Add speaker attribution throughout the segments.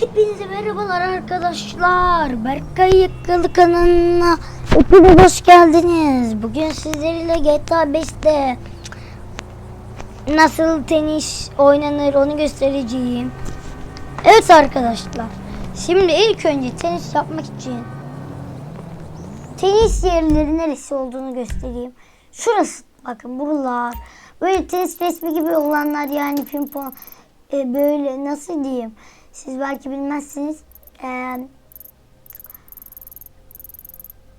Speaker 1: Hepinize merhabalar arkadaşlar. Berkay Yıkılı kanalına hepiniz hoş geldiniz. Bugün sizlerle GTA 5'te nasıl tenis oynanır onu göstereceğim. Evet arkadaşlar. Şimdi ilk önce tenis yapmak için tenis yerleri neresi olduğunu göstereyim. Şurası bakın buralar. Böyle tenis resmi gibi olanlar yani pimpon e, böyle nasıl diyeyim. Siz belki bilmezsiniz. E,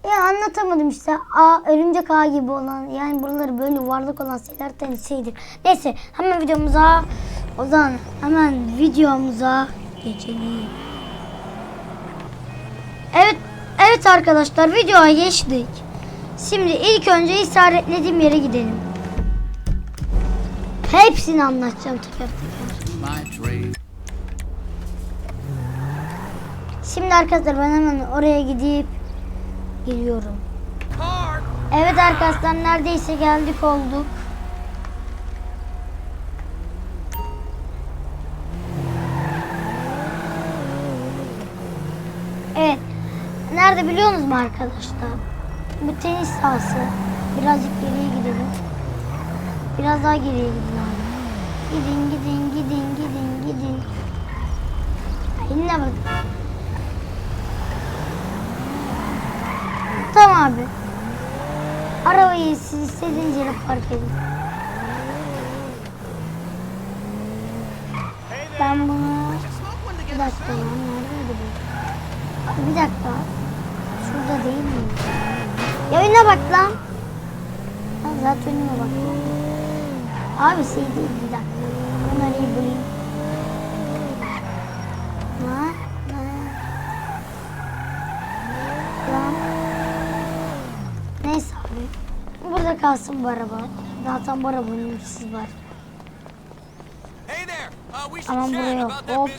Speaker 1: ya anlatamadım işte. A, örümcek ağ gibi olan yani buraları böyle yuvarlak olan şeyler tenisiydi. Neyse hemen videomuza o zaman hemen videomuza geçelim. Evet evet arkadaşlar videoya geçtik. Şimdi ilk önce işaretlediğim yere gidelim. Hepsini anlatacağım teker teker. Şimdi arkadaşlar ben hemen oraya gidip giriyorum.
Speaker 2: Park.
Speaker 1: Evet arkadaşlar neredeyse geldik olduk. Evet. Nerede biliyor musunuz mu arkadaşlar? Bu tenis sahası. Birazcık geriye gidelim. Biraz daha geriye gidin abi. Gidin gidin gidin gidin gidin. Eline bak. Tamam abi. Arabayı siz istediğiniz yere park edin. Ben bunu... Bir dakika ya, neredeydi bu? Bir dakika. Şurada değil mi? Ya önüne bak lan. Ha, zaten önüne bak. Abi şey değil bir dakika. Ben arayı bulayım. Burada kalsın bu araba. Zaten bu arabanın ikisi var.
Speaker 2: Hey there. Uh,
Speaker 1: Aman buraya hop.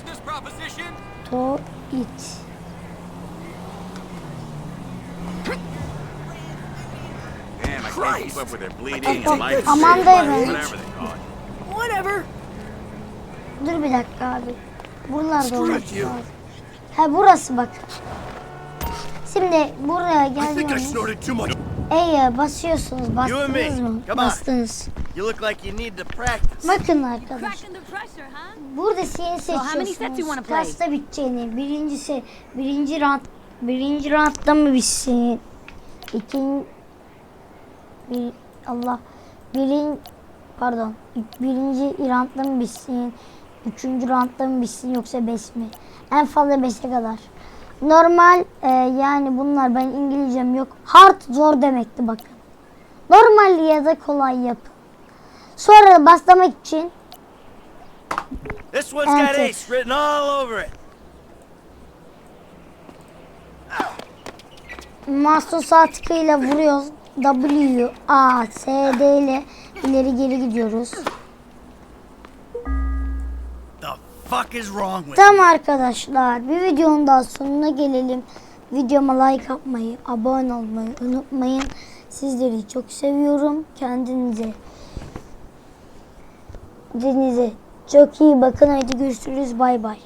Speaker 1: To it. Aman da evet. Dur bir dakika abi. Buralarda olması lazım. Ha burası bak. Şimdi buraya
Speaker 3: I think I
Speaker 1: geldiğiniz
Speaker 3: snorted too much.
Speaker 1: E'ye basıyorsunuz.
Speaker 3: You and me.
Speaker 1: Bastınız mı?
Speaker 3: Come on.
Speaker 1: Bastınız.
Speaker 3: You look like you need to practice.
Speaker 1: Bakın arkadaşlar.
Speaker 4: Cracking the pressure, huh?
Speaker 1: Burada yeni
Speaker 4: So how many sets you
Speaker 1: seçiyorsunuz. Kaçta biteceğini. Birincisi birinci round birinci roundda mı bitsin? İkinci bir Allah birin pardon birinci roundda mı bitsin? Üçüncü roundda mı bitsin yoksa beş mi? En fazla beşe kadar. Normal e, yani bunlar ben İngilizcem yok. Hard zor demekti bakın. Normal ya da kolay yapın. Sonra başlamak için
Speaker 3: This one's got ace written all over it.
Speaker 1: Mouse sağ tıkıyla vuruyoruz. W, A, S, D ile ileri geri gidiyoruz. Tamam arkadaşlar bir videonun daha sonuna gelelim. Videoma like atmayı, abone olmayı unutmayın. Sizleri çok seviyorum. Kendinize Kendinize çok iyi bakın. Hadi görüşürüz. Bay bay.